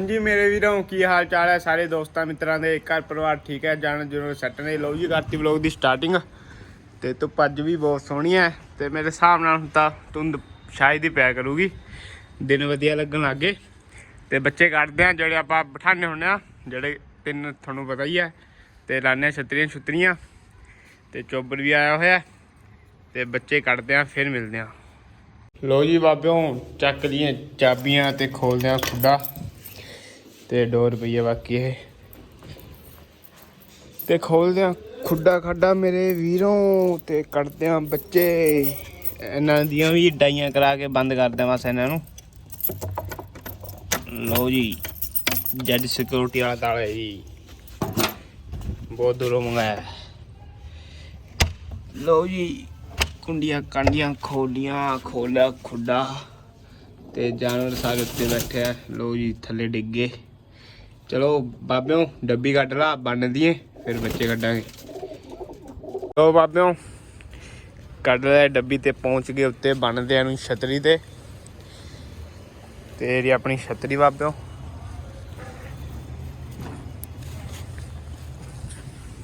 ਹਾਂਜੀ, ਮੇਰੇ ਵੀਰੋਂ ਕੀ ਹਾਲ ਚਾਲ ਹੈ? ਸਾਰੇ ਦੋਸਤਾਂ, ਮਿੱਤਰਾਂ ਦੇ ਘਰ ਪਰਿਵਾਰ ਠੀਕ ਹੈ? ਜਾਣ ਜਦੋਂ ਸੈੱਟ ਨੇ। ਲਓ ਜੀ ਕਰਤੀ ਵਲੌਗ ਦੀ ਸਟਾਰਟਿੰਗ ਤੇ ਧੁੱਪ ਅੱਜ ਵੀ ਬਹੁਤ ਸੋਹਣੀ ਹੈ ਤੇ ਮੇਰੇ ਹਿਸਾਬ ਨਾਲ ਹੁਣ ਤਾਂ ਧੁੰਦ ਸ਼ਾਇਦ ਹੀ ਪਿਆ ਕਰੂਗੀ। ਦਿਨ ਵਧੀਆ ਲੱਗਣ ਲੱਗੇ ਤੇ ਬੱਚੇ ਕੱਢਦੇ ਆ ਜਿਹੜੇ ਆਪਾਂ ਬਿਠਾਣੇ ਹੁੰਦੇ ਆ, ਜਿਹੜੇ ਤਿੰਨ ਤੁਹਾਨੂੰ ਪਤਾ ਹੀ ਹੈ। ਤੇ ਲਾਣੇ ਆ ਛਤਰੀਆਂ ਛੁਤਰੀਆਂ। ਤੇ ਚੋਬਰ ਵੀ ਆਇਆ ਹੋਇਆ। ਤੇ ਬੱਚੇ ਕੱਢਦੇ ਆ, ਫਿਰ ਮਿਲਦੇ ਆ। ਲੋ ਜੀ, ਬਾਬਿਓ, ਚੱਕ ਦੀਆਂ ਚਾਬੀਆਂ ਤੇ ਖੋਲਦੇ ਆ ਖੁੱਡਾ। ਤੇ ਡੋਰ ਪਈ ਬਾਕੀ ਇਹ। ਤੇ ਖੋਲਦੇ ਆ ਖੁੱਡਾ ਖੱਡਾ ਮੇਰੇ ਵੀਰੋਂ ਤੇ ਕੱਢਦੇ ਆ ਬੱਚੇ। ਇਹਨਾਂ ਦੀਆਂ ਵੀ ਡਾਈਆਂ ਕਰਾ ਕੇ ਬੰਦ ਕਰ ਦੇਵਾਂ ਇਹਨਾਂ ਨੂੰ। ਲਓ ਜੀ, ਜੱਜ ਸਿਕਿਉਰਿਟੀ ਵਾਲਾ ਤਾਲਾ ਜੀ। ਬਹੁਤ ਦੂਰੋਂ ਮੰਗਾਇਆ। ਲਓ ਜੀ, ਕੁੰਡੀਆਂ ਕਾਂਡੀਆਂ ਖੋਲੀਆਂ ਖੋਲਾ ਖੁੱਡਾ। ਤੇ ਜਾਨਵਰ ਸਾਰੇ ਉੱਤੇ ਬੈਠੇ ਆ। ਲੋ ਜੀ, ਥੱਲੇ ਡਿੱਗੇ ਚਲੋ ਬਾਬਿਓ, ਡੱਬੀ ਕੱਢ ਲਾ, ਬੰਨ ਦੀਏ, ਫਿਰ ਬੱਚੇ ਕੱਢਾਂਗੇ। ਲੋ ਬਾਬਿਓ, ਕੱਢ ਲੈ ਡੱਬੀ ਤੇ ਪਹੁੰਚ ਗਏ ਉੱਤੇ ਬੰਨਦੇ ਆ ਨੂੰ ਛਤਰੀ ਤੇ। ਤੇ ਇਹ ਆਪਣੀ ਛਤਰੀ ਬਾਬਿਓ।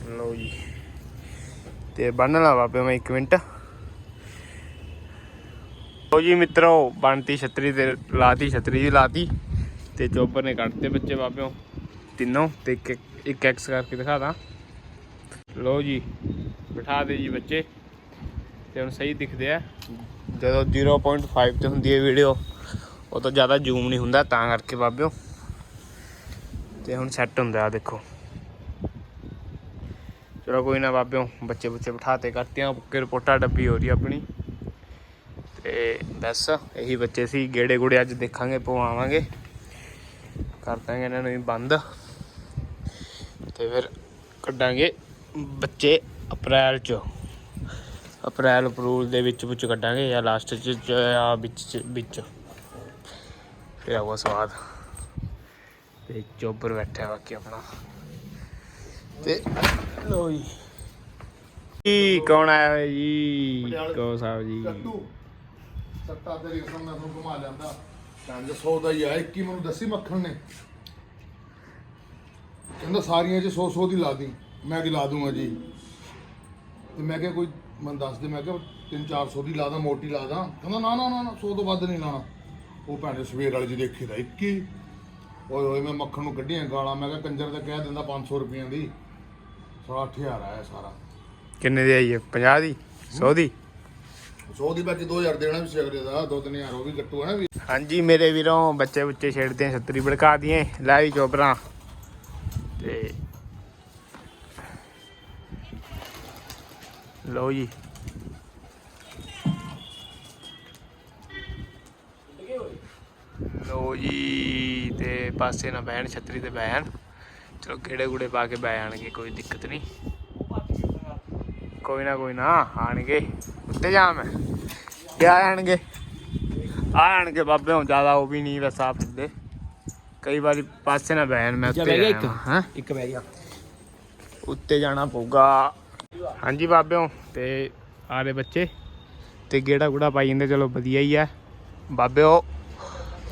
ਲੋ ਜੀ, ਤੇ ਬੰਨ ਲਾ ਬਾਬੇ ਮੈਂ 1 ਮਿੰਟ। ਲੋ ਜੀ ਮਿੱਤਰੋ ਬਣਤੀ ਛਤਰੀ ਤੇ, ਲਾਤੀ ਛਤਰੀ ਦੀ ਲਾਤੀ, ਤੇ ਚੋਪਰ ਨੇ ਕੱਢਤੇ ਬੱਚੇ ਬਾਬਿਓ। ਤਿੰਨੋਂ ਤੇ ਇੱਕ ਇੱਕ ਐਕਸ ਕਰਕੇ ਦਿਖਾ ਦਾਂ। ਲੋ ਜੀ, ਬਿਠਾ ਦੇ ਜੀ ਬੱਚੇ। ਤੇ ਹੁਣ ਸਹੀ ਦਿਖਦੇ ਆ। ਜਦੋਂ 0.5 ਤੇ ਹੁੰਦੀ ਹੈ ਵੀਡੀਓ ਉਹ ਤੋਂ ਜ਼ਿਆਦਾ ਜ਼ੂਮ ਨਹੀਂ ਹੁੰਦਾ, ਤਾਂ ਕਰਕੇ ਬਾਬਿਓ। ਤੇ ਹੁਣ ਸੈੱਟ ਹੁੰਦਾ ਆ, ਦੇਖੋ। ਚਲੋ ਕੋਈ ਨਾ ਬਾਬਿਓ, ਬੱਚੇ ਬੱਚੇ ਬਿਠਾਤੇ ਕਰਤੀਆਂ ਕਿ ਰਿਪੋਰਟਾਂ ਡੱਬੀ ਹੋ ਰਹੀ ਆਪਣੀ। ਤੇ ਬਸ, ਇਹੀ ਬੱਚੇ ਸੀ ਗੇੜੇ ਗੁੜੇ ਅੱਜ ਦੇਖਾਂਗੇ, ਪਵਾਵਾਂਗੇ। ਕਰ ਦਾਂਗੇ ਇਹਨਾਂ ਨੂੰ ਵੀ ਬੰਦ। ਤੇ ਫਿਰ ਕੱਢਾਂਗੇ ਬੱਚੇ ਅਪ੍ਰੈਲ ਚ। ਅਪ੍ਰੈਲ, ਅਪਰੂਲ ਦੇ ਵਿੱਚ ਵਿੱਚ ਕੱਢਾਂਗੇ ਜਾਂ ਲਾਸਟ ਚ ਜਾਂ ਵਿੱਚ ਚ- ਵਿੱਚ। ਫਿਰ ਆਊਗਾ ਸਵਾਦ। ਤੇ ਚੋਬਰ ਬੈਠਾ ਬਾਕੀ ਆਪਣਾ। ਤੇ ਲੋ ਜੀ। ਜੀ, ਕੌਣ ਆਇਆ ਹੋਇਆ ਜੀ? ਕੋ ਸਾਹਿਬ ਜੀ। ਕੱਟੂ। ਸੱਤਾ ਤੇਰੀ ਕਸਮ ਮੈਂ ਨੂੰ ਘੁਮਾ ਲਿਆਂਦਾ। ਕਹਿੰਦੇ 100 ਦਾ ਹੀ ਆ। 21 ਮੈਨੂੰ ਦੱਸੀ ਮੱਖਣ ਨੇ। ਕਹਿੰਦਾ ਸਾਰੀਆਂ 'ਚ 100 100 ਦੀ ਲਾ ਦੀ। ਮੈਂ ਕਿ ਲਾ ਦੂੰਗਾ ਜੀ। ਤੇ ਮੈਂ ਕਿਹਾ ਕੋਈ ਮੈਨੂੰ ਦੱਸ ਦੇ ਮੈਂ ਕਿਹਾ 3 400 ਦੀ ਲਾ ਦਾਂ ਮੋਟੀ ਲਾ ਦਾਂ। ਕਹਿੰਦਾ ਨਾ ਨਾ ਨਾ ਨਾ 100 ਤੋਂ ਵੱਧ ਨਹੀਂ ਲਾਣਾ। ਉਹ ਭੈਣੇ ਸਵੇਰ ਵਾਲੇ ਜੀ ਦੇਖੇ ਦਾ 21 ਓਏ ਹੋਏ ਮੈਂ ਮੱਖਣ ਨੂੰ ਕੱਢੀਆਂ ਗਾਲਾਂ। ਮੈਂ ਕਿਹਾ ਕੰਜਰ ਦਾ ਕਹਿ ਦਿੰਦਾ 500 ਰੁਪਈਆਂ ਦੀ। ਸਾਲਾ 8000 ਆਇਆ ਸਾਰਾ। ਕਿੰਨੇ ਦੀ ਆਈ ਹੈ 50 ਦੀ? 100 ਦੀ? 100 ਦੀ ਬਾਕੀ 2000 ਦੇਣਾ ਵੀ ਸਿਗਰੇ ਦਾ। 2-3000 ਉਹ ਵੀ ਕੱਟੂ ਹੈ ਨਾ ਵੀ। ਹਾਂਜੀ ਮੇਰੇ ਵੀਰੋਂ ਬੱਚੇ ਬੱਚੇ ਛੇੜਦੇ ਆ ਛਤਰੀ ਭੜਕਾ ਦੀਏ ਲੈ ਵੀ ਚੋਬਰਾਂ ਤੇ ਲਓ ਜੀ ਲਓ ਜੀ ਤੇ ਪਾਸੇ ਨਾ ਬਹਿਣ, ਛਤਰੀ ਤੇ ਬਹਿਣ। ਚਲੋ ਕਿਹੜੇ ਗੁੜੇ ਪਾ ਕੇ ਬਹਿ ਜਾਣਗੇ, ਕੋਈ ਦਿੱਕਤ ਨਹੀਂ। ਕੋਈ ਨਾ ਕੋਈ ਨਾ, ਆਣਗੇ। ਉੱਤੇ ਜਾ ਮੈਂ। ਕਿਆ ਆਣਗੇ ਆਣਗੇ ਬਾਬੇ, ਹੁਣ ਜ਼ਿਆਦਾ ਉਹ ਵੀ ਨਹੀਂ ਵੈਸਾ ਦਿੰਦੇ ਕਈ ਵਾਰੀ ਪਾਸੇ ਨਾ ਬਹਿਣ ਮੈਂ ਉੱਤੇ ਬਹਿ ਗਿਆ ਇੱਕ? ਹੈਂ? ਇੱਕ ਬਹਿ ਗਿਆ ਉੱਤੇ ਜਾਣਾ ਪਊਗਾ। ਹਾਂਜੀ ਬਾਬਿਓ ਤੇ ਆਰੇ ਬੱਚੇ। ਤੇ ਗੇੜਾ ਗੁੜਾ ਪਾਈ ਜਾਂਦੇ ਚਲੋ ਵਧੀਆ ਹੀ ਹੈ ਬਾਬਿਓ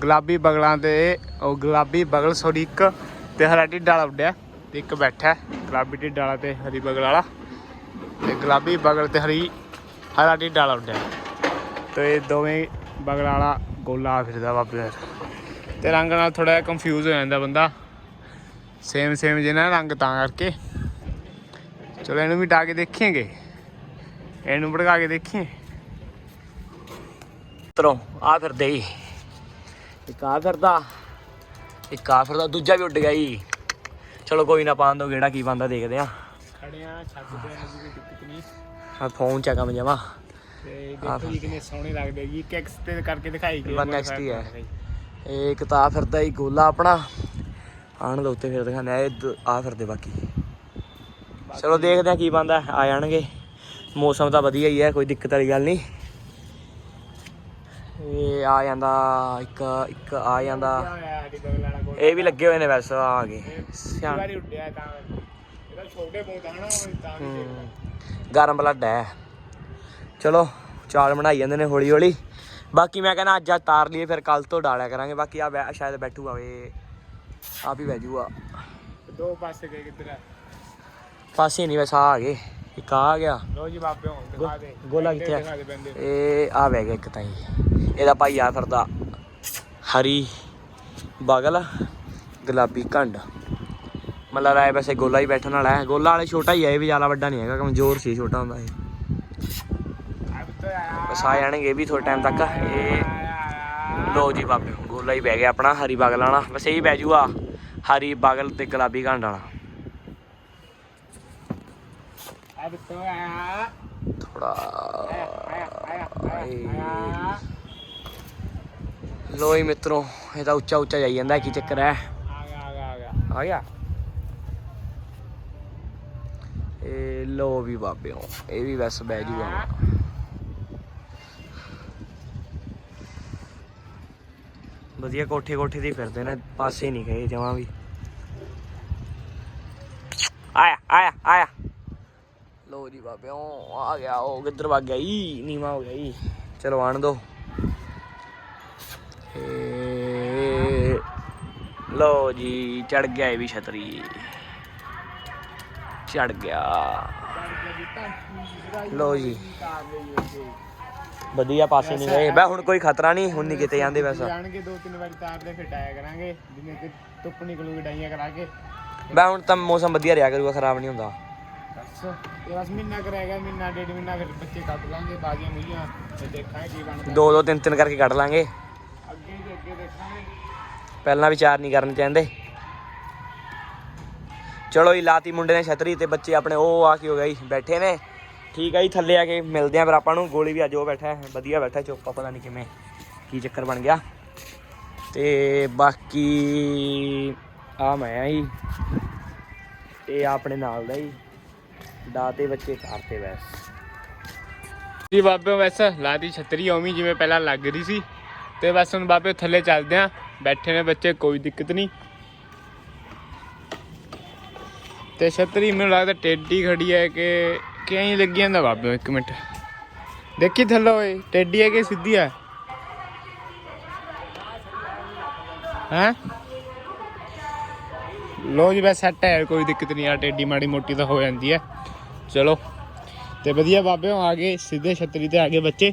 ਗੁਲਾਬੀ ਬਗਲਾਂ ਤੇ ਉਹ ਗੁਲਾਬੀ ਬਗਲ ਸੋਰੀ ਇੱਕ ਤੇ ਹਰਾ ਢਿੱਡ ਵਾਲਾ ਉੱਡਿਆ। ਤੇ ਇੱਕ ਬੈਠਾ ਗੁਲਾਬੀ ਢਿੱਡ ਵਾਲਾ ਤੇ ਹਰੀ ਬਗਲ ਵਾਲਾ। ਤੇ ਗੁਲਾਬੀ ਬਗਲ ਤੇ ਹਰੀ ਹਰਾ ਢਿੱਡ ਵਾਲਾ ਉੱਡਿਆ। ਤੇ ਇਹ ਦੋਵੇਂ ਬਗਲ ਵਾਲਾ ਗੋਲਾ ਫਿਰਦਾ ਬਾਬੇ ਤੇ ਰੰਗ ਨਾਲ ਥੋੜਾ ਕੰਫਿਊਜ਼ ਹੋ ਜਾਂਦਾ ਬੰਦਾ। ਸੇਮ ਸੇਮ ਜਿਹੇ ਰੰਗ ਤਾਂ ਕਰਕੇ। ਚਲੋ ਇਹਨੂੰ ਵੀ ਡਾ ਕੇ ਦੇਖੀਏਗੇ। ਇਹਨੂੰ ਭੜਕਾ ਕੇ ਦੇਖੀਏ। ਤਰੋਂ ਆ ਫਿਰਦੇ ਹੀ ਇੱਕ ਆ ਫਿਰਦਾ ਇੱਕ ਆ ਫਿਰਦਾ ਦੂਜਾ ਵੀ ਉੱਡ ਗਿਆ ਜੀ। ਚਲੋ ਕੋਈ ਨਾ ਪਾਣ ਦੋ ਗੇੜਾ ਕੀ ਬੰਦਾ ਦੇਖਦੇ ਆ ਖੜਿਆ ਛੱਡ ਤੇ ਕੋਈ ਦਿੱਕਤ ਨਹੀਂ। ਆ ਫੋਨ ਚ ਕੰਮ ਜਮਾ। ਤੇ ਦੇਖੋ ਜੀ ਕਿੰਨੇ ਸੋਹਣੇ ਲੱਗਦੇ ਜੀ। ਇੱਕ ਐਕਸ ਤੇ ਕਰਕੇ ਦਿਖਾਈ ਗਏ ਬਸ ਹੀ ਹੈ। ਇੱਕ ਤਾਂ ਆ ਫਿਰਦਾ ਹੀ ਗੋਲਾ ਆਪਣਾ। ਆਣ ਦੇ ਉੱਤੇ ਫਿਰ ਆ ਇਹ ਆ ਫਿਰਦੇ ਬਾਕੀ। ਚਲੋ ਦੇਖਦੇ ਆ ਕੀ ਬੰਦਾ ਆ ਜਾਣਗੇ। ਮੌਸਮ ਤਾਂ ਵਧੀਆ ਹੀ ਹੈ ਕੋਈ ਦਿੱਕਤ ਵਾਲੀ ਗੱਲ ਨਹੀਂ। ਇਹ ਆ ਜਾਂਦਾ ਇੱਕ ਇੱਕ ਆ ਜਾਂਦਾ। ਇਹ ਵੀ ਲੱਗੇ ਹੋਏ ਨੇ ਵੈਸੇ ਆ ਗਏ। ਸਿਆਣ। ਗਰਮ ਬਲੱਡ ਹੈ। ਚਲੋ ਚਾਲ ਬਣਾਈ ਜਾਂਦੇ ਨੇ ਹੌਲੀ ਹੌਲੀ ਬਾਕੀ ਮੈਂ ਕਹਿੰਦਾ ਅੱਜ ਆ ਤਾਰ ਲਈਏ ਫਿਰ ਕੱਲ ਤੋਂ ਡਾਲਿਆ ਕਰਾਂਗੇ। ਬਾਕੀ ਆ ਸ਼ਾਇਦ ਬੈਠੂਗਾ ਵੇ ਆਪ ਹੀ ਬਹਿ ਜੂਗਾ। ਦੋ ਪਾਸੇ ਗਏ ਕਿੱਧਰ ਆ? ਪਾਸੇ ਨਹੀਂ ਵੈਸਾ ਆ ਗਏ। ਇੱਕ ਆ ਗਿਆ। ਲੋ ਜੀ ਬਾਬੇ ਹੁਣ ਦਿਖਾ ਦੇ। ਗੋਲਾ ਕਿੱਥੇ ਆ? ਦਿਖਾ ਦੇ ਬੰਦੇ ਇਹ ਆ ਬਹਿ ਗਿਆ ਇੱਕ ਤਾਂ ਹੀ ਇਹਦਾ ਭਾਈ ਆ ਫਿਰਦਾ। ਹਰੀ ਬਗਲ ਗੁਲਾਬੀ ਕੰਡ ਮੱਲਾ ਰਾਏ ਵੈਸੇ ਗੋਲਾ ਹੀ ਬੈਠਣ ਵਾਲਾ ਹੈ। ਗੋਲਾ ਵਾਲੇ ਛੋਟਾ ਹੀ ਹੈ ਇਹ ਵੀ ਜ਼ਿਆਦਾ ਵੱਡਾ ਨਹੀਂ ਹੈਗਾ ਕਮਜ਼ੋਰ ਸੀ ਛੋਟਾ ਹੁੰਦਾ ਇਹ। ਬਸ ਆ ਜਾਣਗੇ ਵੀ ਥੋੜੇ ਟਾਈਮ ਤੱਕ। ਇਹ ਲੋ ਜੀ ਬਾਬੇ ਗੋਲਾ ਹੀ ਬਹਿ ਗਿਆ ਆਪਣਾ, ਹਰੀ ਬਗਲ ਵਾਲਾ। ਬਸ ਇਹੀ ਬਹਿ ਜੂਗਾ ਹਰੀ ਬਾਗਲ ਤੇ ਗੁਲਾਬੀ ਕੰਡ ਵਾਲਾ। ਥੋੜਾ ਲੋ ਹੀ ਮਿੱਤਰੋ, ਇਹ ਤਾਂ ਉੱਚਾ ਉੱਚਾ ਜਾਈ ਜਾਂਦਾ, ਕੀ ਚੱਕਰ ਹੈ? ਆ ਗਿਆ। ਆ ਗਿਆ ਆ ਗਿਆ ਇਹ ਲੋ ਵੀ ਬਾਬਿਓ, ਇਹ ਵੀ ਬਸ ਬਹਿ ਜੂਗਾ। ਵਧੀਆ ਕੋਠੇ ਕੋਠੇ ਦੀ ਫਿਰਦੇ ਨੇ, ਪਾਸੇ ਨਹੀਂ ਗਏ ਜਮਾਂ ਵੀ। ਆਇਆ ਆਇਆ ਆਇਆ। ਲੋ ਜੀ ਬਾਬਿਓ ਆ ਗਿਆ, ਉਹ ਕਿੱਧਰ ਭੱਗ ਗਿਆ? ਈ, ਨੀਵਾ ਹੋ ਗਿਆ, ਈ। ਚਲੋ ਆਣ ਦੋ। ਲੋ ਜੀ ਚੜ ਗਿਆ ਇਹ ਵੀ ਛਤਰੀ। ਚੜ ਗਿਆ। ਲੋ ਜੀ। ਵਧੀਆ ਪਾਸੇ ਨਹੀਂ ਗਏ। ਬੈ ਹੁਣ ਕੋਈ ਖਤਰਾ ਨਹੀਂ ਹੁਣ ਨਹੀਂ ਕਿਤੇ ਜਾਂਦੇ ਵੈਸਾ ਜਾਣਗੇ ਦੋ ਤਿੰਨ ਵਾਰੀ ਤਾਰਦੇ ਫਿਰ ਟਾਇਆ ਕਰਾਂਗੇ ਜਿਵੇਂ ਕਿ ਧੁੱਪ ਨਿਕਲੂਗੀ ਡਾਈਆਂ ਕਰਾ ਕੇ। ਬੈ ਹੁਣ ਤਾਂ ਮੌਸਮ ਵਧੀਆ ਰਿਹਾ ਕਰੂਗਾ ਖਰਾਬ ਨਹੀਂ ਹੁੰਦਾ। ਬਸ ਇਹ ਬਸ ਮਹੀਨਾ ਕਰੇਗਾ ਮਹੀਨਾ ਡੇਢ ਮਹੀਨਾ ਫਿਰ ਬੱਚੇ ਕੱਟ ਲਾਂਗੇ ਬਾਜੀਆਂ ਮੁਈਆਂ ਤੇ ਦੇਖਾਂਗੇ ਕੀ ਬਣਦਾ। ਦੋ ਦੋ ਤਿੰਨ ਤਿੰਨ ਕਰਕੇ ਕੱਢ ਲਾਂਗੇ। ਅੱਗੇ ਦੇ ਅੱਗੇ ਦੇਖਾਂਗੇ। ਪਹਿਲਾਂ ਵਿਚਾਰ ਨਹੀਂ ਕਰਨ ਚਾਹੁੰਦੇ। ਚਲੋ ਜੀ ਲਾਤੀ ਮੁੰਡੇ ਨੇ ਛਤਰੀ ਤੇ ਬੱਚੇ ਆਪਣੇ ਉਹ ਆ ਕੇ ਹੋ ਗਏ ਬੈਠੇ ਨੇ। ਠੀਕ ਆ ਜੀ, ਥੱਲੇ ਆ ਕੇ ਮਿਲਦੇ ਆ ਫਿਰ ਆਪਾਂ ਨੂੰ। ਗੋਲੀ ਵੀ ਅੱਜ ਉਹ ਬੈਠਾ ਹੈ, ਵਧੀਆ ਬੈਠਾ ਚੁੱਪਾ ਪਤਾ ਨਹੀਂ ਕਿਵੇਂ, ਕੀ ਚੱਕਰ ਬਣ ਗਿਆ। ਤੇ ਬਾਕੀ ਆ ਮੈਂ ਆ ਜੀ ਇਹ ਆਪਣੇ ਨਾਲ ਦਾ ਜੀ ਦਾ ਤੇ ਬੱਚੇ ਕਰਤੇ ਵੈਸ ਜੀ ਬਾਬੇ ਵੈਸੇ ਲਾਤੀ ਛਤਰੀ ਉਵੇਂ ਜਿਵੇਂ ਪਹਿਲਾਂ ਲੱਗ ਰਹੀ ਸੀ। ਤੇ ਬਸ ਹੁਣ ਬਾਬੇ ਥੱਲੇ ਚੱਲਦੇ ਆ, ਬੈਠੇ ਨੇ ਬੱਚੇ, ਕੋਈ ਦਿੱਕਤ ਨਹੀਂ। ਤੇ ਛਤਰੀ ਮੈਨੂੰ ਲੱਗਦਾ ਟੇਡੀ ਖੜੀ ਹੈ ਕਿ ਕਿਆਂ ਲੱਗੀ ਜਾਂਦਾ ਬਾਬੇ, ਇੱਕ ਮਿੰਟ। ਦੇਖੀ ਥੱਲੇ ਓਏ, ਟੇਡੀ ਹੈ ਕਿ ਸਿੱਧੀ ਹੈ ਹੈ? ਲੋ ਜੀ, ਬਸ ਸੈੱਟ ਹੈ, ਕੋਈ ਦਿੱਕਤ ਨਹੀਂ ਆ ਟੇਡੀ ਮਾੜੀ ਮੋਟੀ ਤਾਂ ਹੋ ਜਾਂਦੀ ਹੈ। ਚਲੋ, ਤੇ ਵਧੀਆ ਬਾਬੇ ਆ ਗਏ ਸਿੱਧੇ ਛਤਰੀ ਤੇ ਆ ਗਏ ਬੱਚੇ।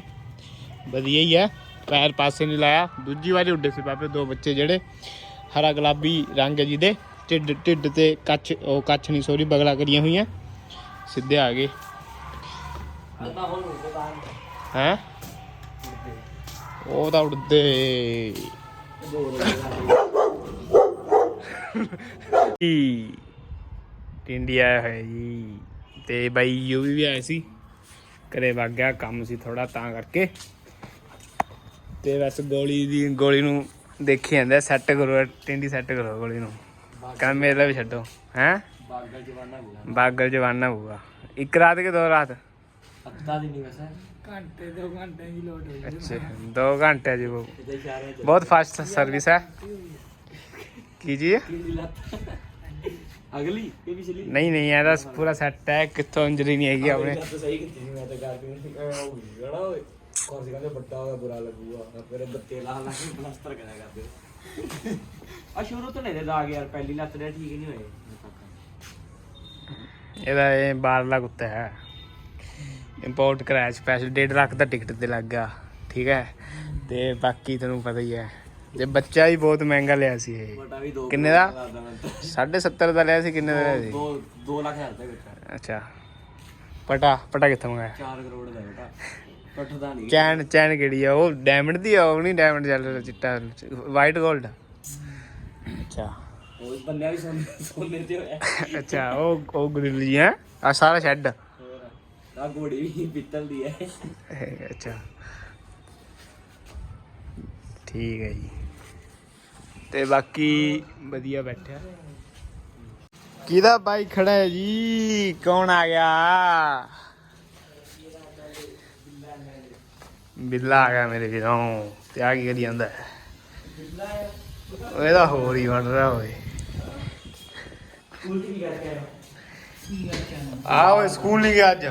ਵਧੀਆ ਹੀ ਹੈ, ਪੈਰ ਪਾਸੇ ਨਹੀਂ ਲਾਇਆ। ਦੂਜੀ ਵਾਰੀ ਉੱਡੇ ਸੀ ਬਾਬੇ, ਦੋ ਬੱਚੇ ਜਿਹੜੇ। ਹਰਾ ਗੁਲਾਬੀ ਰੰਗ ਹੈ ਜਿਹਦੇ। ਢਿੱਡ ਢਿੱਡ ਤੇ ਕੱਛ ਉਹ ਕੱਛ ਨਹੀਂ ਸੋਰੀ ਬਗਲਾ ਕਰੀਆਂ ਹੋਈਆਂ। ਸਿੱਧੇ ਆ ਗਏ। ਹੈ? ਉਹ ਤਾਂ ਉੱਡਦੇ। ਜੀ। ਟਿੰਡੀ ਆਇਆ ਹੋਇਆ ਜੀ। ਤੇ ਬਾਈ ਯੂ ਵੀ ਆਇਆ ਸੀ। ਘਰੇ ਵਗ ਗਿਆ ਕੰਮ ਸੀ ਥੋੜਾ ਤਾਂ ਕਰਕੇ। ਤੇ ਬਸ ਗੋਲੀ ਦੀ ਗੋਲੀ ਨੂੰ ਦੇਖੀ ਜਾਂਦਾ ਸੈੱਟ ਕਰੋ ਟਿੰਡੀ ਸੈੱਟ ਕਰੋ ਗੋਲੀ ਨੂੰ। ਕੰਮ ਮੇਰਾ ਵੀ ਛੱਡੋ। ਹੈ? ਬਾਗਲ ਜਵਾਨਾ ਹੋਊਗਾ ਬਾਗਲ ਜਵਾਨਾ ਹੋਊਗਾ ਇੱਕ ਰਾਤ ਕੇ ਦੋ ਰਾਤ ਹਫਤਾ ਦੀ ਨਹੀਂ ਵੈਸੇ ਅੱਛਾ 2 ਘੰਟੇ ਜੀ ਉਹ ਤੇ ਇਸ਼ਾਰੇ ਬਹੁਤ ਫਾਸਟ ਸਰਵਿਸ ਹੈ कीजिए ਅਗਲੀ ਇਹ ਪਿਛਲੀ नहीं नहीं ਇਹਦਾ ਪੂਰਾ ਸੈੱਟ ਹੈ ਕਿੱਥੋਂ ਇੰਜਰੀ ਨਹੀਂ ਹੈਗੀ ਆਪਣੇ ਤਾਂ ਸਹੀ ਕੀਤੀ ਸੀ ਮੈਂ ਤਾਂ ਕਰਦੀ ਨਹੀਂ ਐ ਹੋ ਗਈ ਗੜਾ ਓਏ ਕੋਰਸ ਕਹਿੰਦੇ ਵੱਡਾ ਹੋਇਆ ਬੁਰਾ ਲੱਗੂਗਾ ਫਿਰ ਬੱਤੇ ਲਾ ਲਾ ਕੇ ਪਲਾਸਟਰ ਕਰਿਆ ਕਰਦੇ ਆ ਸ਼ੁਰੂ ਤੋਂ ਨਹੀਂ ਦੇ ਦਾਗ ਯਾਰ ਪਹਿਲੀ ਲੱਤ ਦੇ ਠੀਕ ਨਹੀਂ ਹੋਏ ਇਹਦਾ ਇਹ ਬਾਹਰਲਾ ਕੁੱਤਾ ਹੈ। ਇੰਪੋਰਟ ਕਰਾਇਆ ਸਪੈਸ਼ਲ 1.5 ਲੱਖ ਦਾ ਟਿਕਟ ਤੇ ਲੱਗ ਗਿਆ ਠੀਕ ਹੈ। ਤੇ ਬਾਕੀ ਤੁਹਾਨੂੰ ਪਤਾ ਹੀ ਹੈ ਜੇ ਬੱਚਾ ਹੀ ਬਹੁਤ ਮਹਿੰਗਾ ਲਿਆ ਸੀ ਇਹ। ਕਿੰਨੇ ਦਾ? ਕਰਦਾ ਮੈਂ ਤਾਂ। 70.5 ਦਾ ਲਿਆ ਸੀ ਕਿੰਨੇ ਦਾ ਲਿਆ ਸੀ? ਦੋ 2 ਲੱਖ ਹਜ਼ਾਰ ਦਾ ਅੱਛਾ। ਪਟਾ ਪਟਾ ਕਿੱਥੋਂ ਮੰਗਾਇਆ? 4 ਕਰੋੜ ਦਾ ਬੇਟਾ। ਪੱਟਦਾ ਨਹੀਂ। ਚੈਨ ਚੈਨ ਕਿਹੜੀ ਆ? ਉਹ ਡਾਇਮੰਡ ਦੀ ਆ ਉਹ ਨਹੀਂ ਡਾਇਮੰਡ ਚੱਲ ਚਿੱਟਾ ਵਾਈਟ 골ਡ ਅੱਛਾ। ਉਹ ਬੰਨਿਆ ਵੀ ਸੋਨੇ ਸੋਨੇ ਤੇ ਹੋਇਆ। ਅੱਛਾ ਉਹ ਉਹ ਗ੍ਰਿਲ ਹੈ? ਆ ਸਾਰਾ ਸ਼ੈੱਡ। ਆ ਗੋੜੀ ਵੀ ਪਿੱਤਲ ਦੀ ਹੈ ਅੱਛਾ। ਠੀਕ ਹੈ ਜੀ। ਤੇ ਬਾਕੀ ਵਧੀਆ ਬੈਠਿਆ। ਕਿਹਦਾ ਬਾਈਕ ਖੜਾ ਹੈ ਜੀ? ਕੌਣ ਆ ਗਿਆ? ਬਿੱਲਾ ਆ ਗਿਆ ਮੇਰੇ ਵੀਰੋਂ। ਤੇ ਆ ਕੀ ਕਰੀ ਜਾਂਦਾ ਹੈ? ਇਹਦਾ ਹੋਰ ਹੀ ਬਣ ਰਿਹਾ ਓਏ ਆ ਓਏ ਸਕੂਲ ਨਹੀਂ ਗਿਆ ਅੱਜ।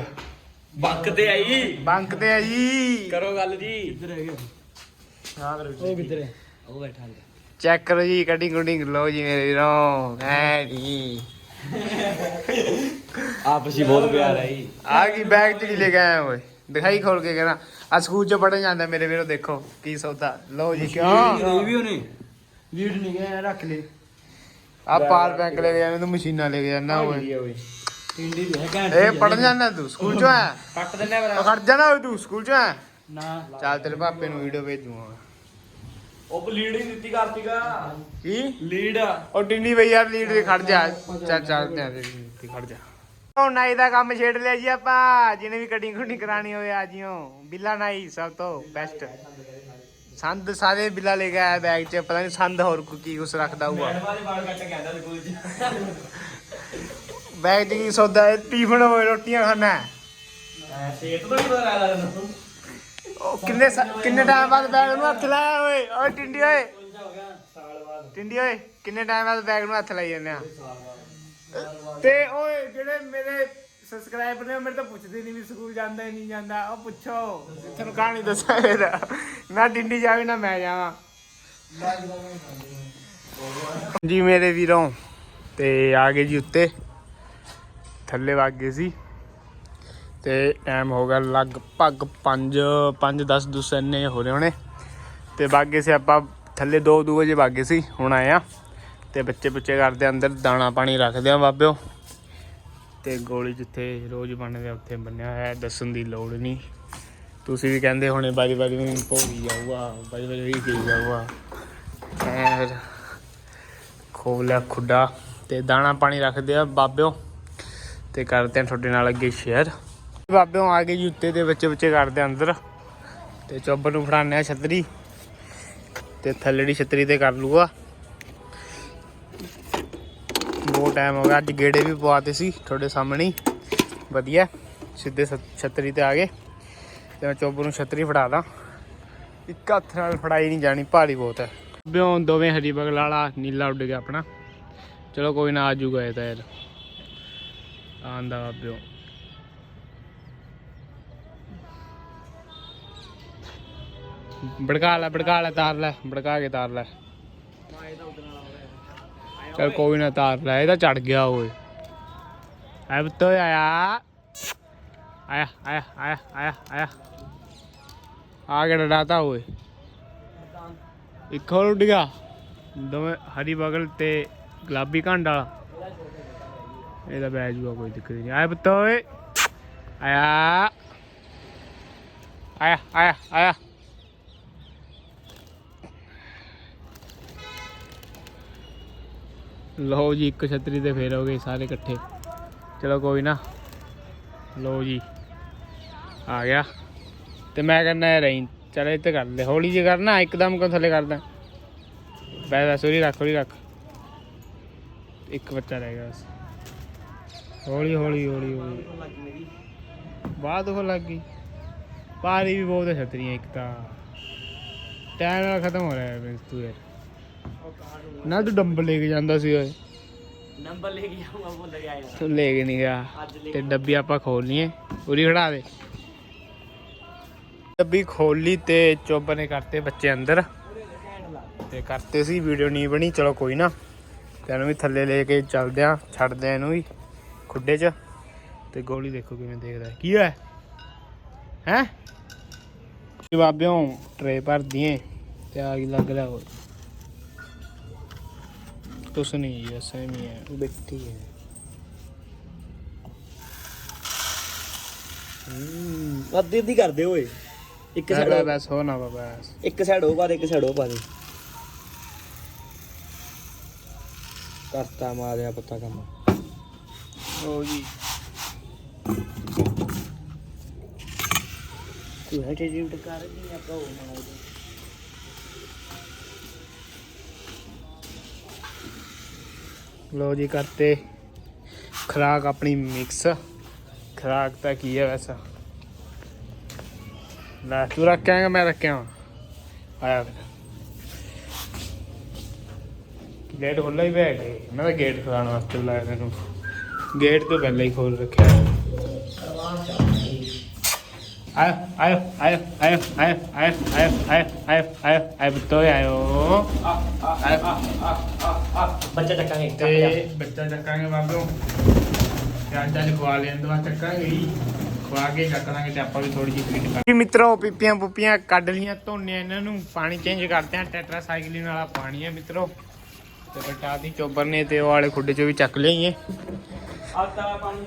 ਬੱਕ ਤੇ ਆਈ। ਬੰਕ ਤੇ ਆ ਜੀ ਕਰੋ ਗੱਲ ਜੀ। ਕਿੱਧਰ ਹੈਗੇ ਉਹ? ਕਿੱਧਰ ਹੈ? ਉਹ ਬੈਠਾ ਹੈ ਚੈੱਕ ਕਰੋ ਜੀ ਕਟਿੰਗ ਕੁਟਿੰਗ ਲੋ ਜੀ ਮੇਰੇ ਵੀਰੋ। ਐ ਨਹੀਂ ਆਪਸੀ ਬਹੁਤ ਪਿਆਰ ਹੈ ਜੀ। ਆ ਕੀ ਬੈਗ ਚ ਕੀ ਲੈ ਕੇ ਆਇਆ ਓਏ? ਦਿਖਾਈ ਖੋਲ ਕੇ ਕਹਿੰਦਾ ਆ ਸਕੂਲ ਚ ਪੜਨ ਜਾਂਦਾ ਮੇਰੇ ਵੀਰੋ ਦੇਖੋ ਕੀ ਸੌਦਾ। ਲੋ ਜੀ ਕਿਉਂ? ਵੀ ਉਹਨੇ। ਵੀਡ ਨਹੀਂ ਗਿਆ ਰੱਖ ਲੈ। ਆ ਪਾਰ ਬੈਂਕ ਲੈ ਕੇ ਜਾਵੇਂ ਤੂੰ ਮਸ਼ੀਨਾਂ ਲੈ ਕੇ ਜਾਣਾ ਓਏ। ਟਿੰਡੀ ਵੀ ਹੈ ਘੈਂਟ ਇਹ ਪੜਨ ਜਾਂਦਾ ਤੂੰ ਸਕੂਲ ਚੋਂ ਆਇਆ? ਕੱਟ ਦਿੰਨੇ ਉਹ ਖੜ ਜਾਣਾ ਓਏ ਤੂੰ ਸਕੂਲ ਚੋਂ ਆਇਆ? ਨਾ। ਚੱਲ ਤੇਰੇ ਪਾਪੇ ਨੂੰ ਵੀਡੀਓ ਭੇਜੂਗਾ ਉਹ ਲੀਡ ਹੀ ਦਿੱਤੀ ਕਾਰਤਿਕਾ। ਕੀ? ਲੀਡ। ਉਹ ਟਿੰਡੀ ਬਈ ਯਾਰ ਲੀਡ ਤੇ ਖੜ ਜਾ। ਚੱਲ ਚੱਲ ਤੇ ਤੇ ਖੜ ਜਾ। ਉਹ ਨਾਈ ਦਾ ਕੰਮ ਛੇੜ ਲਿਆ ਜੀ ਆਪਾਂ ਜਿਹਨੇ ਵੀ ਕਟਿੰਗ ਕੁਟਿੰਗ ਕਰਾਣੀ ਹੋਵੇ ਆ ਜਿਓ। ਬਿੱਲਾ ਨਾਈ ਸਭ ਤੋਂ ਬੈਸਟ ਸੰਦ ਸਾਰੇ ਬਿੱਲਾ ਲੈ ਕੇ ਆਇਆ ਬੈਗ 'ਚ ਪਤਾ ਨਹੀਂ ਸੰਦ ਹੋਰ ਕੋ- ਕੀ ਕੁਛ ਰੱਖਦਾ ਹੋਊਗਾ। ਬੈਗ 'ਚ। ਕੀ ਸੌਦਾ ਹੈ? ਟਿਫਨ ਹੋਵੇ ਰੋਟੀਆਂ ਖਾਣਾ। ਸੇਤ ਤੋਂ ਨਹੀਂ ਪਤਾ ਲੱਗਦਾ ਤੈਨੂੰ ਉਹ ਕਿੰਨੇ ਕਿੰਨੇ ਟਾਈਮ ਬਾਅਦ ਬੈਗ ਨੂੰ ਹੱਥ ਲਾਇਆ ਓਏ? ਓਏ ਟਿੰਡੀ ਓਏ। ਟਿੰਡੀ ਓਏ ਕਿੰਨੇ ਟਾਈਮ ਬਾਅਦ ਬੈਗ ਨੂੰ ਹੱਥ ਲਾਈ ਜਾਂਦੇ ਆ? ਤੇ ਓਏ ਜਿਹੜੇ ਮੇਰੇ ਸਬਸਕ੍ਰਾਈਬਰ ਨੇ, ਮੇਰੇ ਤੋਂ ਪੁੱਛਦੇ ਨਹੀਂ ਵੀ ਸਕੂਲ ਜਾਂਦਾ ਹੀ ਨਹੀਂ ਜਾਂਦਾ। ਉਹ ਪੁੱਛੋ। ਤੁਹਾਨੂੰ ਕਹਾਣੀ ਦੱਸਾਂ ਫਿਰ ਨਾ ਟਿੰਡੀ ਜਾਵੇ, ਨਾ ਮੈਂ ਜਾਵਾਂ। ਜੀ ਮੇਰੇ ਵੀਰੋਂ, ਤੇ ਆ ਗਏ ਜੀ ਉੱਤੇ। ਥੱਲੇ ਵਗ ਗਏ ਸੀ। ਤੇ ਟਾਈਮ ਹੋ ਗਿਆ ਲਗਭਗ 5 5 10 ਦੁਸ ਇੰਨੇ ਹੋ ਰਹੇ ਹੋਣੇ। ਤੇ ਬਾਗੇ ਸੀ ਆਪਾਂ, ਥੱਲੇ 2 2 ਵਜੇ ਬਾਗੇ ਸੀ, ਹੁਣ ਆਏ ਆ। ਤੇ ਬੱਚੇ ਬੱਚੇ ਕਰਦੇ ਆ ਅੰਦਰ ਦਾਣਾ ਪਾਣੀ ਰੱਖਦੇ ਆ ਬਾਬਿਓ। ਤੇ ਗੋਲੀ ਜਿੱਥੇ ਰੋਜ਼ ਬਣਦੇ ਆ ਉੱਥੇ ਬੰਨਿਆ ਹੋਇਆ, ਦੱਸਣ ਦੀ ਲੋੜ ਨਹੀਂ। ਤੁਸੀਂ ਵੀ ਕਹਿੰਦੇ ਹੋਣੇ, ਬਾਰੀ ਬਾਰੀ ਨੂੰ ਭੋਗੀ ਜਾਊਗਾ, ਬਾਰੀ ਬਾਰੀ ਵੀ ਕੀ ਜਾਊਗਾ। ਐ ਫਿਰ ਖੁੱਡਾ ਤੇ ਦਾਣਾ ਪਾਣੀ ਰੱਖਦੇ ਆ ਬਾਬਿਓ ਤੇ ਕਰਦੇ ਆ ਤੁਹਾਡੇ ਨਾਲ ਅੱਗੇ ਸ਼ੇਅਰ ਬਾਬਿਓ ਆ ਗਏ ਜੀ ਦੇ ਬੱਚੇ ਬੱਚੇ ਕਰਦੇ ਆ ਅੰਦਰ ਤੇ ਚੋਬਰ ਨੂੰ ਫੜਾਣੇ ਆ ਛਤਰੀ ਤੇ ਥੱਲੜੀ ਛਤਰੀ ਤੇ ਕਰ ਲੂਗਾ। ਬਹੁਤ ਟਾਈਮ ਹੋ ਗਿਆ। ਅੱਜ ਗੇੜੇ ਵੀ ਪਵਾਤੇ ਸੀ ਤੁਹਾਡੇ ਸਾਹਮਣੇ ਵਧੀਆ। ਸਿੱਧੇ ਛਤਰੀ ਤੇ ਆ ਗਏ। ਤੇ ਮੈਂ ਚੋਬਰ ਨੂੰ ਛਤਰੀ ਫੜਾ ਦਾਂ। ਇੱਕ ਹੱਥ ਨਾਲ ਫੜਾਈ ਨਹੀਂ ਜਾਣੀ, ਭਾਰੀ ਬਹੁਤ ਹੈ। ਬਿਓ ਦੋਵੇਂ ਹਰੀ ਬਗਲ ਵਾਲਾ ਨੀਲਾ ਉੱਡ ਗਿਆ ਆਪਣਾ। ਚਲੋ ਕੋਈ ਨਾ, ਆ ਜੂਗਾ ਇਹ ਤਾਂ ਯਾਰ। ਆਂਦਾ ਬਿਓ ਭੜਕਾ ਲੈ ਭੜਕਾ ਲੈ, ਤਾਰ ਲੈ। ਭੜਕਾ ਕੇ ਤਾਰ ਲੈ। ਚਲ ਕੋਈ ਨਾ ਤਾਰ ਲੈ ਇਹਦਾ ਤਾਂ ਚੜ ਗਿਆ ਓਏ। ਐ ਬਤੋ ਆਇਆ। ਆਇਆ ਆਇਆ ਆਇਆ ਆਇਆ ਆਇਆ। ਆ ਕੇ ਡਾਤਾ ਓਏ। ਇੱਕ ਹੋਰ ਉੱਡ ਗਿਆ। ਦੋਵੇਂ ਹਰੀ ਬਗਲ ਤੇ ਗੁਲਾਬੀ ਘੰਡ ਵਾਲਾ। ਇਹਦਾ ਬਹਿ ਜੂਗਾ, ਕੋਈ ਦਿੱਕਤ ਨਹੀਂ। ਆਇਆ ਬਤੋ ਓਏ। ਆਇਆ। ਆਇਆ ਆਇਆ ਆਇਆ। ਲਓ ਜੀ, ਇੱਕ ਛਤਰੀ ਤੇ ਫੇਰ ਹੋ ਗਏ ਸਾਰੇ ਇਕੱਠੇ। ਚਲੋ ਕੋਈ ਨਾ। ਲਓ ਜੀ, ਆ ਗਿਆ। ਤੇ ਮੈਂ ਕਹਿੰਦਾ ਰਹੀ ਚਲ ਇੱਥੇ ਕਰ ਲੈ। ਹੌਲੀ ਜਿਹੀ ਕਰਨਾ ਇੱਕਦਮ ਕੋ ਥੱਲੇ ਕਰਦਾ? ਬੈ ਬੈ ਸੋਰੀ ਰੱਖ, ਹੌਲੀ ਰੱਖ। ਇੱਕ ਬੱਚਾ ਰਹਿ ਗਿਆ ਬਸ। ਹੌਲੀ ਹੌਲੀ ਹੌਲੀ ਹੌਲੀ। ਬਾਅਦ ਹੋ ਲੱਗ ਗਈ। ਪਾਰੀ ਵੀ ਬਹੁਤ ਹੈ ਛਤਰੀਆਂ, ਇੱਕ ਤਾਂ। ਟਾਈਮ ਨਾਲ ਖਤਮ ਹੋ ਰਿਹਾ ਹੈ, ਬਿੰਸ ਤੂੰ ਯਾਰ ਨਾ ਤੂੰ ਡੰਬਲ ਲੈ ਕੇ ਜਾਂਦਾ ਸੀ ਓਏ ਨੰਬਰ ਲੈ ਕੇ ਜਾਊਂਗਾ ਭੁੱਲ ਗਿਆ ਯਾਰ। ਤੂੰ ਲੈ ਕੇ ਨਹੀਂ ਗਿਆ। ਅੱਜ ਲੈ ਤੇ ਡੱਬੀ ਆਪਾਂ ਖੋਲਣੀ ਹੈ ਪੂਰੀ ਖੜਾ ਦੇ। ਡੱਬੀ ਖੋਲ ਲਈ ਤੇ ਚੋਬਰ ਨੇ ਕਰਤੇ ਬੱਚੇ ਅੰਦਰ। ਤੇ ਕਰਤੇ ਸੀ ਵੀਡੀਓ ਨਹੀਂ ਬਣੀ ਚਲੋ ਕੋਈ ਨਾ। ਤੇ ਇਹਨੂੰ ਵੀ ਥੱਲੇ ਲੈ ਕੇ ਚੱਲਦੇ ਆ ਛੱਡਦੇ ਆ ਇਹਨੂੰ ਵੀ ਖੁੱਡੇ 'ਚ। ਤੇ ਗੋਲੀ ਦੇਖੋ ਕਿਵੇਂ ਦੇਖਦਾ ਹੈ। ਕੀ ਹੈ ਹੈ? ਬਾਬਿਓ ਟਰੇ ਭਰ ਦੀਏ ਤੇ ਆ ਕੀ ਲੱਗ ਰਿਹਾ ਹੋਰ। ਕੁਛ ਨਹੀਂ ਹੈ ਸੇਮੀ ਹੈ। ਬਿੱਟੀ ਹੈ। ਅੱਧੀ ਅੱਧੀ ਕਰਦੇ ਓਏ। ਇੱਕ ਬਸ ਸਾਈਡ ਬਸ ਹੋ ਨਾ ਬਸ ਇੱਕ ਸਾਈਡ ਉਹ ਪਾ ਦੇ ਇੱਕ ਸਾਈਡ ਉਹ ਪਾ ਦੇ। ਕਰਤਾ ਮਾਰਿਆ ਪੱਤਾ ਕੰਮ। ਹੋ ਜੀ। ਤੂੰ ਹੈ ਟ੍ਰੀਟਮੈਂਟ ਕਰ ਨਹੀਂ ਆਪਾਂ ਉਹ ਮਾਰ ਲੋ ਜੀ ਕਰਤੇ ਖਰਾਕ ਆਪਣੀ ਮਿਕਸ ਖਰਾਕ ਤਾਂ ਕੀ ਹੈ ਵੈਸਾ ਲੈ ਤੂੰ ਰੱਖਿਆਗਾ ਮੈਂ ਰੱਖਿਆ ਆਇਆ ਗੇਟ ਖੁੱਲਾ ਹੀ ਬੈਠ ਗਏ ਮੈਂ ਤਾਂ ਗੇਟ ਖੋਲਣ ਵਾਸਤੇ ਬੁਲਾਇਆ ਤੈਨੂੰ ਗੇਟ ਤੋਂ ਪਹਿਲਾਂ ਹੀ ਖੋਲ ਰੱਖਿਆ ਆਇਓ ਆਇਓ ਆਇਓ ਆਇਓ ਆਇਓ ਆਇਓ ਆਇਓ ਆਇਓ ਆਇਓ ਆਇਓ ਆਇਓ ਬਤੋਏ ਆਇਓ ਬੱਚਾ ਚੱਕਾਂਗੇ ਤੇ ਬੱਚਾ ਚੱਕਾਂਗੇ ਬਾਬਿਓ ਤੇ ਅੱਜ ਖਵਾ ਲੈਣ ਦਵਾ ਚੱਕਾਂਗੇ ਹੀ ਖਵਾ ਕੇ ਚੱਕ ਲਾਂਗੇ ਤੇ ਆਪਾਂ ਵੀ ਥੋੜੀ ਜਿਹੀ ਫੀਡ ਕਰ ਜੀ ਮਿੱਤਰੋ ਪੀਪੀਆਂ ਪੁੱਪੀਆਂ ਕੱਢ ਲੀਆਂ ਧੋਨੇ ਇਹਨਾਂ ਨੂੰ। ਪਾਣੀ ਚੇਂਜ ਕਰਦੇ ਆ ਟੈਟਰਾ ਸਾਈਕਲਿੰਗ ਵਾਲਾ ਪਾਣੀ ਹੈ ਮਿੱਤਰੋ। ਤੇ ਬਟਾ ਦੀ ਚੋਬਰ ਨੇ ਤੇ ਉਹ ਵਾਲੇ ਖੁੱਡੇ ਚੋਂ ਵੀ ਚੱਕ ਲਈਏ। ਆਤਾ ਪਾਣੀ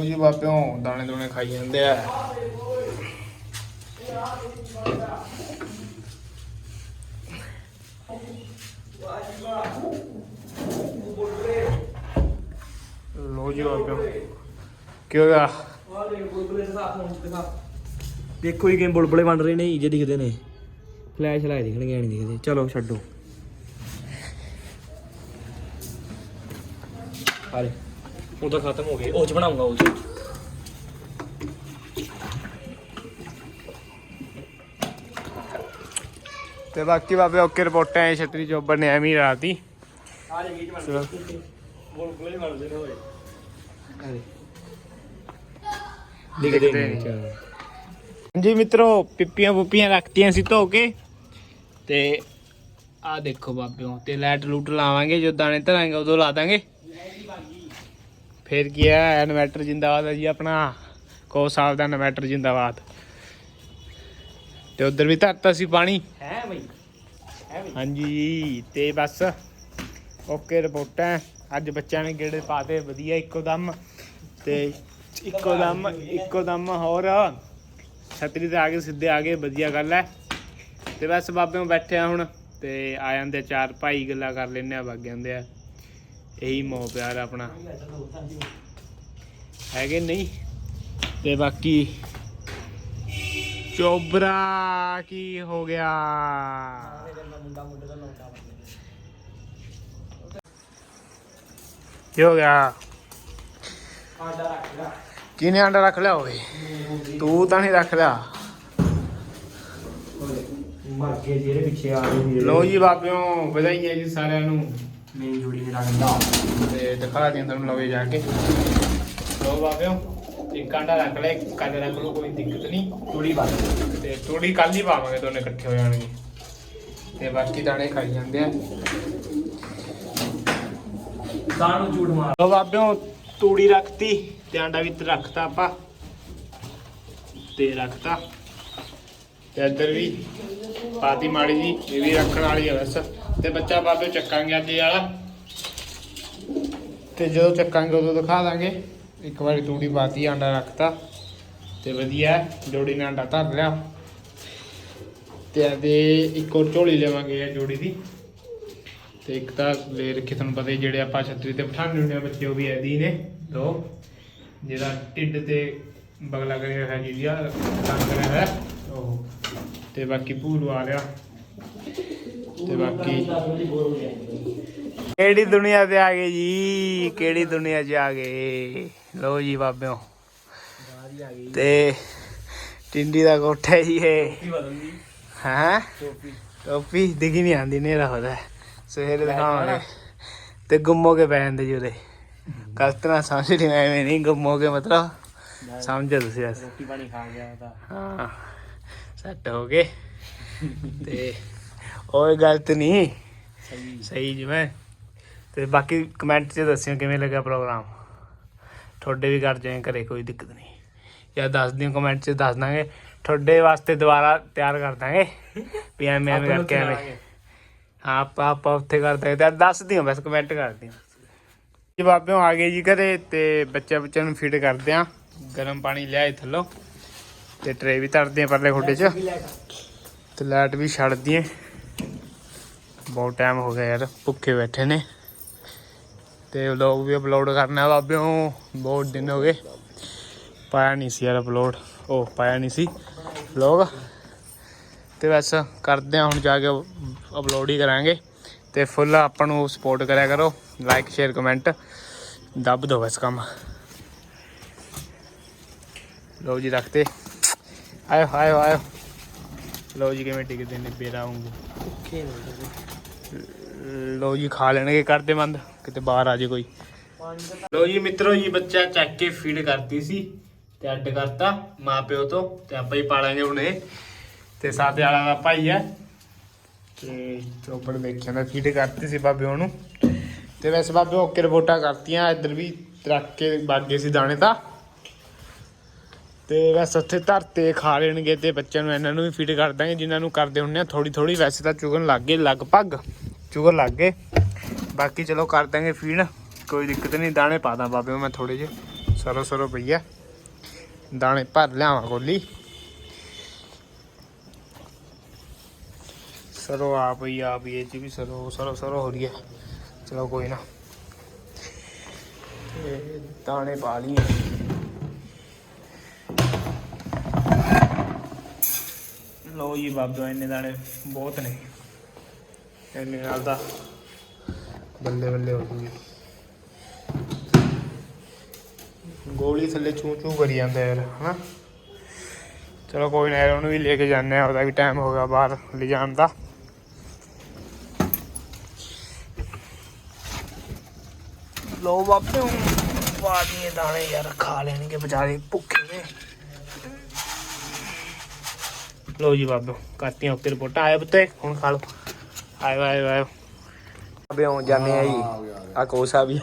ਲੋ ਜੀ ਬਾਪਿਓ, ਦਾਣੇ ਦੋਣੇ ਖਾਈ ਜਾਂਦੇ ਆ। ਲੋ ਜੀ ਬਾਪਿਓ, ਕੀ ਹੋ ਗਿਆ? ਦੇਖੋ ਹੀ ਕਿਵੇਂ ਬੁਲਬੁਲੇ ਬਣ ਰਹੇ ਨੇ ਜੇ ਦਿਖਦੇ ਨੇ। ਫਲੈਸ਼ ਲਾਏ ਦਿਖਣਗੇ ਨਹੀਂ ਦਿਖਦੇ। ਚਲੋ ਛੱਡੋ। ਹਾਲੇ ਉਹ ਤਾਂ ਖਤਮ ਹੋ ਗਏ ਉਹ ਚ ਬਣਾਉਂਗਾ ਉਹ ਚ। ਤੇ ਬਾਕੀ ਬਾਬੇ ਓਕੇ ਰਿਪੋਰਟਾਂ ਐ ਛਤਰੀ ਚੋਬਰ ਨੇ ਐਵੇਂ ਹੀ ਰਾਤੀ ਆ ਜੇ ਗੀਤ ਹੋਏ ਦਿਖਦੇ ਨਹੀਂ। ਮਿੱਤਰੋ ਪਿੱਪੀਆਂ ਪੁੱਪੀਆਂ ਰੱਖਤੀਆਂ ਸੀ ਧੋ ਕੇ। ਤੇ ਆ ਦੇਖੋ ਬਾਬਿਓ ਤੇ ਲਾਈਟ ਲੂਟ ਲਾਵਾਂਗੇ ਜੋ ਦਾਣੇ ਧਰਾਂਗੇ ਉਦੋਂ ਲਾ ਦਾਂਗੇ। ਫਿਰ ਕੀ ਹੈ ਇਨਵਰਟਰ ਜਿੰਦਾਬਾਦ ਹੈ ਜੀ ਆਪਣਾ। ਕੋ ਸਾਹਿਬ ਦਾ ਇਨਵਰਟਰ ਜਿੰਦਾਬਾਦ। ਤੇ ਉਧਰ ਵੀ ਧਰਤਾ ਸੀ ਪਾਣੀ। ਹੈ ਬਈ ਹੈ ਬਈ। ਹਾਂਜੀ ਤੇ ਬਸ ਓਕੇ ਰਿਪੋਰਟਾਂ ਅੱਜ ਬੱਚਿਆਂ ਨੇ ਗੇੜੇ ਪਾਤੇ ਵਧੀਆ ਇੱਕੋ ਦਮ। ਤੇ ਇੱਕੋ ਦਮ ਇੱਕੋ ਦਮ ਹੋਰ। ਛਤਰੀ ਤੇ ਆ ਗਏ ਸਿੱਧੇ ਆ ਗਏ ਵਧੀਆ ਗੱਲ ਹੈ। ਤੇ ਬਸ ਬਾਬਿਆਂ ਬੈਠੇ ਆ ਹੁਣ ਤੇ ਆ ਜਾਂਦੇ ਚਾਰ ਭਾਈ ਗੱਲਾਂ ਕਰ ਲੈਨੇ ਆ ਵਗ ਜਾਂਦੇ ਆ। ਇਹੀ ਮੋਹ ਪਿਆਰ ਆਪਣਾ। ਹੈਗੇ ਨਹੀਂ? ਤੇ ਬਾਕੀ ਚੋਬਰਾ ਕੀ ਹੋ ਗਿਆ? ਕੀ ਹੋ ਗਿਆ? ਆਡਾ ਰੱਖ ਲੈ ਕਿਹਨੇ ਆਂਡਾ ਰੱਖ ਲਿਆ ਓਏ? ਤੂੰ ਤਾਂ ਨਹੀਂ ਰੱਖ ਲਿਆ। ਮਰ ਗਏ ਜਿਹੜੇ ਪਿੱਛੇ ਆ ਗਏ ਲੋ ਜੀ ਬਾਬਿਓ ਵਧਾਈਆਂ ਜੀ ਸਾਰਿਆਂ ਨੂੰ। ਮੇਰੀ ਜੋੜੀ ਨੇ ਰੱਖਦਾ ਤੇ ਦਿਖਾ ਦਿਆਂ ਤੁਹਾਨੂੰ ਲਵੇ ਜਾ ਕੇ। ਲੋ ਬਾਬਿਓ ਇੱਕ ਆਂਡਾ ਰੱਖ ਲੈ ਇੱਕ ਆਂਡਾ ਰੱਖ ਲਓ ਕੋਈ ਦਿੱਕਤ ਨਹੀਂ। ਜੋੜੀ ਬਾਤ ਤੇ ਥੋੜੀ ਕੱਲ ਹੀ ਪਾਵਾਂਗੇ ਦੋਨੇ ਇਕੱਠੇ ਹੋ ਜਾਣਗੇ। ਤੇ ਬਾਕੀ ਦਾਣੇ ਖਾਈ ਜਾਂਦੇ ਆ। ਨੂੰ ਝੂਠ ਮਾਰ। ਲੋ ਬਾਬਿਓ ਤੂੜੀ ਰੱਖਤੀ ਤੇ ਆਂਡਾ ਵੀ ਰੱਖਤਾ ਆਪਾਂ। ਤੇ ਰੱਖਤਾ। ਤੇ ਇੱਧਰ ਵੀ ਪਾਤੀ ਮਾੜੀ ਜੀ ਇਹ ਵੀ ਰੱਖਣ ਵਾਲੀ ਹੈ ਬਸ। ਤੇ ਬੱਚਾ ਬਾਬਿਓ ਚੱਕਾਂਗੇ ਅੱਜ ਇਹ ਵਾਲਾ। ਤੇ ਜਦੋਂ ਚੱਕਾਂਗੇ ਉਦੋਂ ਦਿਖਾ ਦਾਂਗੇ। ਇੱਕ ਵਾਰੀ ਤੂੜੀ ਪਾਤੀ ਆਂਡਾ ਰੱਖਤਾ। ਤੇ ਵਧੀਆ ਜੋੜੀ ਨੇ ਆਂਡਾ ਧਰ ਲਿਆ। ਤੇ ਇਹਦੇ ਇੱਕ ਹੋਰ ਝੋਲੀ ਲਵਾਂਗੇ ਇਹ ਜੋੜੀ ਦੀ। ਤੇ ਇੱਕ ਤਾਂ ਲੈ ਰੱਖੇ ਤੁਹਾਨੂੰ ਪਤਾ ਹੀ ਜਿਹੜੇ ਆਪਾਂ ਛਤਰੀ ਤੇ ਬਿਠਾਉਂਦੇ ਹੁੰਦੇ ਆ ਬੱਚੇ ਉਹ ਵੀ ਐਦੀ ਨੇ ਦੋ। ਜਿਹੜਾ ਢਿੱਡ ਤੇ ਬਗਲਾ ਕਰਿਆ ਹੈ ਜੀ ਆ ਕੰਮ ਕਰਿਆ ਹੈ ਉਹ ਤੇ ਬਾਕੀ ਭੂਰ ਆ ਰਿਹਾ ਤੇ ਬਾਕੀ ਕਿਹੜੀ ਦੁਨੀਆ ਤੇ ਆ ਗਏ ਜੀ? ਕਿਹੜੀ ਦੁਨੀਆ 'ਚ ਆ ਗਏ? ਲੋ ਜੀ ਬਾਬਿਓ। ਤੇ ਟਿੰਡੀ ਦਾ ਕੋਠਾ ਹੈ ਜੀ ਇਹ। ਹਾਂ? ਟੋਪੀ ਦਿਖੀ ਨਹੀਂ ਆਂਦੀ ਨੇਰਾ ਹੋਦਾ ਸਵੇਰੇ ਦਿਖਾਵਾਂਗੇ। ਤੇ ਗੁੰਮ ਕੇ ਪੈ ਜਾਂਦੇ ਜੀ ਉਹਦੇ ਗਲਤ ਨਾ ਸਮਝ ਲਈ ਐਵੇਂ ਨਹੀਂ ਗੁੰਮ ਕੇ ਮਤਲਬ ਸਮਝੋ ਤੁਸੀਂ ਰੋਟੀ ਪਾਣੀ ਖਾ ਗਿਆ ਤਾਂ। ਹਾਂ ਸੈੱਟ ਹੋ ਗਏ। ਤੇ ਓਏ ਗਲਤ ਨਹੀਂ। ਸਹੀ। ਸਹੀ ਜਿਵੇਂ। ਤੇ ਬਾਕੀ ਕਮੈਂਟ 'ਚ ਦੱਸਿਓ ਕਿਵੇਂ ਲੱਗਾ ਪ੍ਰੋਗਰਾਮ ਤੁਹਾਡੇ ਵੀ ਕਰ ਜਾਏ ਘਰੇ ਕੋਈ ਦਿੱਕਤ ਨਹੀਂ। ਜਾਂ ਦੱਸ ਦਿਓ ਕਮੈਂਟ 'ਚ ਦੱਸ ਦਾਂਗੇ। ਤੁਹਾਡੇ ਵਾਸਤੇ ਦੁਬਾਰਾ ਤਿਆਰ ਕਰ ਦਾਂਗੇ। ਵੀ ਐਵੇਂ ਐਵੇਂ ਕਰਕੇ ਐਵੇਂ। ਹਾਂ ਆਪਾਂ ਆਪਾਂ ਉੱਥੇ ਕਰ ਦਾਂਗੇ। ਤੇ ਦੱਸ ਦਿਓ ਬਸ ਕਮੈਂਟ ਕਰ ਦਿਓ। ਜੀ ਬਾਬਿਓ ਆ ਗਏ ਜੀ ਘਰੇ ਤੇ ਬੱਚਾ ਬੱਚਿਆਂ ਨੂੰ ਫੀਡ ਕਰਦੇ ਆ। ਗਰਮ ਪਾਣੀ ਲਿਆਏ ਥੱਲੋਂ। ਤੇ ਟਰੇ ਵੀ ਧਰਦੇ ਆ ਪਰਲੇ ਖੁੱਡੇ 'ਚ। ਤੇ ਲਾਈਟ ਵੀ ਛੱਡ ਦਈਏ। ਬਹੁਤ ਟਾਈਮ ਹੋ ਗਿਆ ਯਾਰ, ਭੁੱਖੇ ਬੈਠੇ ਨੇ। ਤੇ ਵਲੌਗ ਵੀ ਅਪਲੋਡ ਕਰਨਾ ਬਾਬਿਓ, ਬਹੁਤ ਦਿਨ ਹੋ ਗਏ। ਪਾਇਆ ਨਹੀਂ ਸੀ ਯਾਰ ਅਪਲੋਡ ਉਹ ਪਾਇਆ ਨਹੀਂ ਸੀ ਵਲੌਗ ਤੇ ਬਸ ਕਰਦੇ ਆ ਹੁਣ ਜਾ ਕੇ ਅਪਲੋਡ ਹੀ ਕਰਾਂਗੇ। ਤੇ ਫੁੱਲ ਆਪਾਂ ਨੂੰ ਸਪੋਰਟ ਕਰਿਆ ਕਰੋ ਲਾਈਕ ਸ਼ੇਅਰ ਕਮੈਂਟ ਦੱਬ ਦਿਓ ਬਸ ਕੰਮ। ਲੋ ਜੀ ਰੱਖਤੇ। ਆਇਓ ਆਇਓ ਆਇਓ। ਲੋ ਜੀ ਕਿਵੇਂ ਟਿਕਦੇ ਨੇ ਬੇਰਾ ਵਾਂਗੂ। ਖੇਲ ਲੋ ਜੀ, ਖਾ ਲੈਣਗੇ ਕਰਦੇ ਬੰਦ, ਕਿਤੇ ਬਾਹਰ ਆ ਜੇ ਕੋਈ। ਲੋ ਜੀ, ਮਿੱਤਰੋ ਜੀ, ਬੱਚਾ ਚੱਕ ਕੇ ਫੀਡ ਕਰਤੀ ਸੀ ਤੇ ਅੱਡ ਕਰਤਾ ਮਾਂ ਪਿਓ ਤੋਂ, ਤੇ ਆਪਾਂ ਹੀ ਪਾਲਾਂਗੇ ਹੁਣ ਇਹ। ਤੇ ਸਾਦੇ ਵਾਲਾ ਦਾ ਭਾਈ ਹੈ। ਤੇ ਚੋਪੜ ਦੇਖਿਆ ਦਾ ਫੀਡ ਕਰਤੀ ਸੀ ਬਾਬੇ ਉਹਨੂੰ ਤੇ ਵੈਸੇ ਬਾਬੇ ਓਕੇ ਰਿਪੋਰਟਾਂ ਕਰਤੀਆਂ, ਇੱਧਰ ਵੀ ਰੱਖ ਕੇ ਬਾਗੇ ਸੀ ਦਾਣੇ ਤਾਂ। ਤੇ ਵੈਸੇ ਉੱਥੇ ਧਰਤੇ ਖਾ ਲੈਣਗੇ ਤੇ ਬੱਚਿਆਂ ਨੂੰ ਇਹਨਾਂ ਨੂੰ ਵੀ ਫੀਡ ਕਰ ਦਾਂਗੇ, ਜਿਨ੍ਹਾਂ ਨੂੰ ਕਰਦੇ ਹੁੰਨੇ ਆ ਥੋੜੀ ਥੋੜੀ ਵੈਸੇ ਤਾਂ ਚੁਗਣ ਲੱਗ ਗਏ, ਲਗਭਗ ਚੁਗਣ ਲੱਗ ਗਏ। ਬਾਕੀ ਚਲੋ ਕਰ ਦਾਂਗੇ ਫੀਡ ਕੋਈ ਦਿੱਕਤ ਨਹੀਂ, ਦਾਣੇ ਪਾ ਦਾਂ ਬਾਬੇ ਨੂੰ ਮੈਂ ਥੋੜੇ ਜਿਹੇ। ਸਰੋ ਸਰੋ ਪਈਆ ਦਾਣੇ ਭਰ ਲਿਆਵਾਂ ਕੋਲੀ ਸਰੋ ਆ ਪਈ ਆ ਵੀ ਇਹ ਚ ਵੀ ਸਰੋ ਸਰੋ ਸਰੋ ਹੋ ਰਹੀ ਹੈ। ਚਲੋ ਕੋਈ ਨਾ। ਦਾਣੇ ਪਾ ਲਈਏ। ਲੋ ਜੀ ਬਾਬਾ ਇੰਨੇ ਦਾਣੇ ਬਹੁਤ ਨੇ। ਇੰਨੇ ਨਾਲ ਤਾਂ ਬੱਲੇ ਬੱਲੇ ਹੋ ਜੂਗੀ ਗੋਲੀ ਥੱਲੇ ਚੂੰ ਚੂ ਕਰੀ ਜਾਂਦਾ ਯਾਰ, ਹਨਾ? ਚਲੋ ਕੋਈ ਨਾ ਯਾਰ, ਉਹਨੂੰ ਵੀ ਲੈ ਕੇ ਜਾਂਦੇ ਆ ਉਹਦਾ ਵੀ ਟਾਈਮ ਹੋ ਗਿਆ ਬਾਹਰ ਲਿਜਾਣ ਦਾ। ਲੋ ਬਾਬੇ ਬਾਦੀਆਂ ਦਾਣੇ ਯਾਰ, ਖਾ ਲੈਣਗੇ ਵਿਚਾਰੇ, ਭੁੱਖੇ ਨੇ। ਲੋ ਜੀ ਬਾਬੇ, ਕਰਤੀਆਂ ਉੱਤੇ ਰਿਪੋਰਟਾਂ ਆਏ ਪੁੱਤੇ, ਹੁਣ ਖਾ ਲਓ। ਆਇਓ ਆਇਓ ਆਇਓ। ਬਾਬੇ ਆਉਂ ਜਾਂਦੇ ਆ ਜੀ। ਆ ਗਿਆ ਆ ਕੋਸਾ ਵੀ।